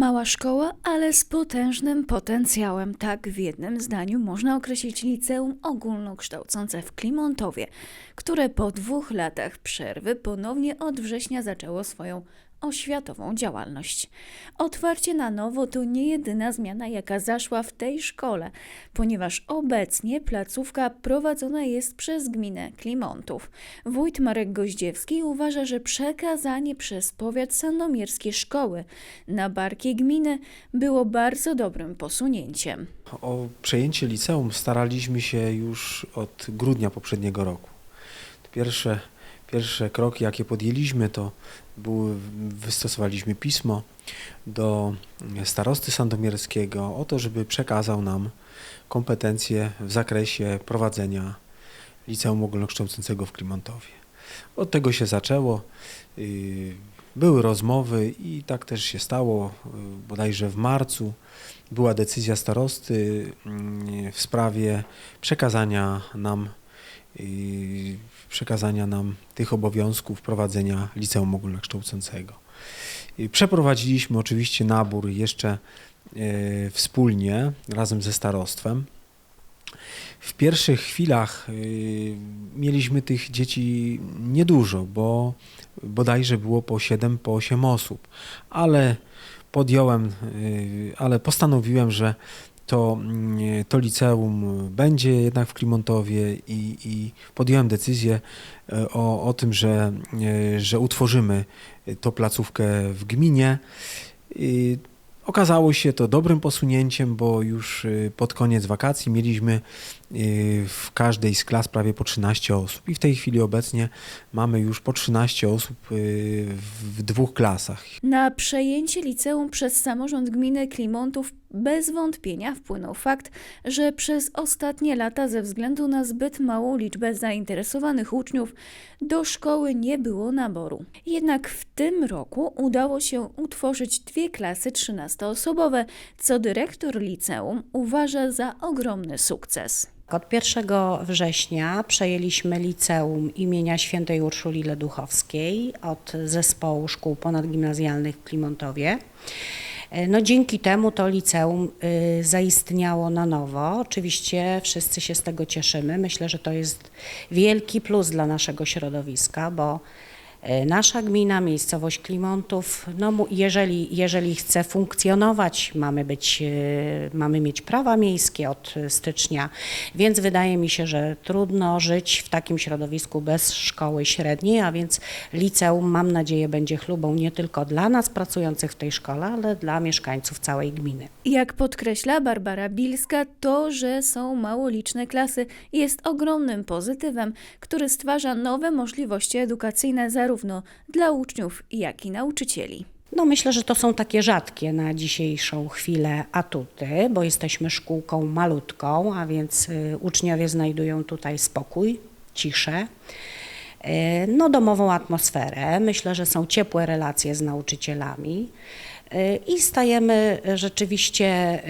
Mała szkoła, ale z potężnym potencjałem. Tak w jednym zdaniu można określić liceum ogólnokształcące w Klimontowie, które po dwóch latach przerwy ponownie od września zaczęło swoją oświatową działalność. Otwarcie na nowo to nie jedyna zmiana, jaka zaszła w tej szkole, ponieważ obecnie placówka prowadzona jest przez gminę Klimontów. Wójt Marek Goździewski uważa, że przekazanie przez powiat sandomierskiej szkoły na barki gminy było bardzo dobrym posunięciem. O przejęcie liceum staraliśmy się już od grudnia poprzedniego roku. Pierwsze, pierwsze kroki, jakie podjęliśmy, to były, wystosowaliśmy pismo do starosty sandomierskiego o to, żeby przekazał nam kompetencje w zakresie prowadzenia liceum ogólnokształcącego w Klimontowie. Od tego się zaczęło. Yy, Były rozmowy i tak też się stało, yy, bodajże w marcu była decyzja starosty mm, w sprawie przekazania nam przekazania nam tych obowiązków prowadzenia liceum ogólnokształcącego. Przeprowadziliśmy oczywiście nabór jeszcze yy, wspólnie razem ze starostwem. W pierwszych chwilach yy, mieliśmy tych dzieci niedużo, bo bodajże było po 7, po 8 osób, ale podjąłem, yy, ale postanowiłem, że to, mm, to liceum będzie jednak w Klimontowie i, i podjąłem decyzję e, o, o tym, że, e, że utworzymy tą placówkę w gminie. I Okazało się to dobrym posunięciem, bo już y, pod koniec wakacji mieliśmy w każdej z klas prawie po 13 osób i w tej chwili obecnie mamy już po 13 osób w dwóch klasach. Na przejęcie liceum przez samorząd gminy Klimontów bez wątpienia wpłynął fakt, że przez ostatnie lata ze względu na zbyt małą liczbę zainteresowanych uczniów do szkoły nie było naboru. Jednak w tym roku udało się utworzyć dwie klasy 13-osobowe, co dyrektor liceum uważa za ogromny sukces. Od 1 września przejęliśmy liceum imienia świętej Urszuli Leduchowskiej od zespołu szkół ponadgimnazjalnych w Klimontowie. E, No, dzięki temu to liceum y, zaistniało na nowo. Oczywiście wszyscy się z tego cieszymy. Myślę, że to jest wielki plus dla naszego środowiska, bo nasza gmina, miejscowość Klimontów, no, jeżeli, jeżeli chce funkcjonować, mamy, być, e, mamy mieć prawa miejskie od e, stycznia, więc wydaje mi się, że trudno żyć w takim środowisku bez szkoły średniej, a więc liceum, mam nadzieję, będzie chlubą nie tylko dla nas pracujących w tej szkole, ale dla mieszkańców całej gminy. Jak podkreśla Barbara Bilska, to, że są mało liczne klasy, jest ogromnym pozytywem, który stwarza nowe możliwości edukacyjne zarówno dla uczniów, jak i nauczycieli. No myślę, że to są takie rzadkie na dzisiejszą chwilę atuty, bo jesteśmy szkółką malutką, a więc y, uczniowie znajdują tutaj spokój, ciszę, y, no domową atmosferę. Myślę, że są ciepłe relacje z nauczycielami. I stajemy rzeczywiście,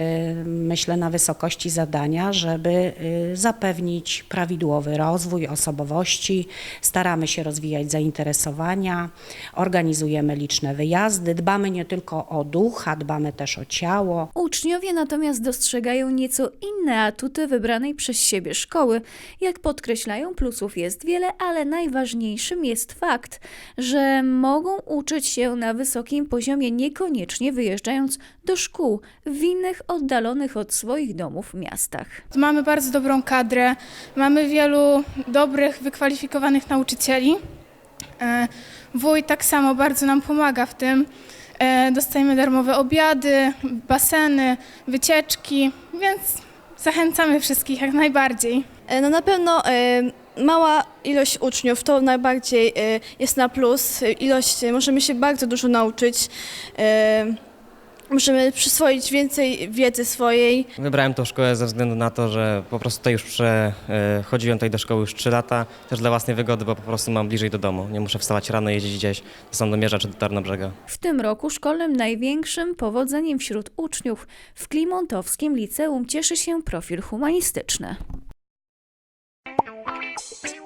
y, myślę, na wysokości zadania, żeby y, zapewnić prawidłowy rozwój osobowości. Staramy się rozwijać zainteresowania, organizujemy liczne wyjazdy, dbamy nie tylko o duch, a dbamy też o ciało. Uczniowie natomiast dostrzegają nieco inne atuty wybranej przez siebie szkoły. Jak podkreślają, plusów jest wiele, ale najważniejszym jest fakt, że mogą uczyć się na wysokim poziomie niekoniecznie wyjeżdżając do szkół w innych oddalonych od swoich domów miastach. Mamy bardzo dobrą kadrę, mamy wielu dobrych, wykwalifikowanych nauczycieli. E, Wuj tak samo bardzo nam pomaga w tym. E, Dostajemy darmowe obiady, baseny, wycieczki, więc zachęcamy wszystkich jak najbardziej. E, No na pewno mała ilość uczniów to najbardziej e, jest na plus. Ilość, e, możemy się bardzo dużo nauczyć. E, Możemy przyswoić więcej wiedzy swojej. Wybrałem tą szkołę ze względu na to, że po prostu tutaj już przechodziłem tutaj do szkoły już 3 lata, też dla własnej wygody, bo po prostu mam bliżej do domu. Nie muszę wstawać rano, jeździć gdzieś do Sandomierza czy do Tarnobrzega. W tym roku szkolnym największym powodzeniem wśród uczniów w Klimontowskim Liceum cieszy się profil humanistyczny. Bing.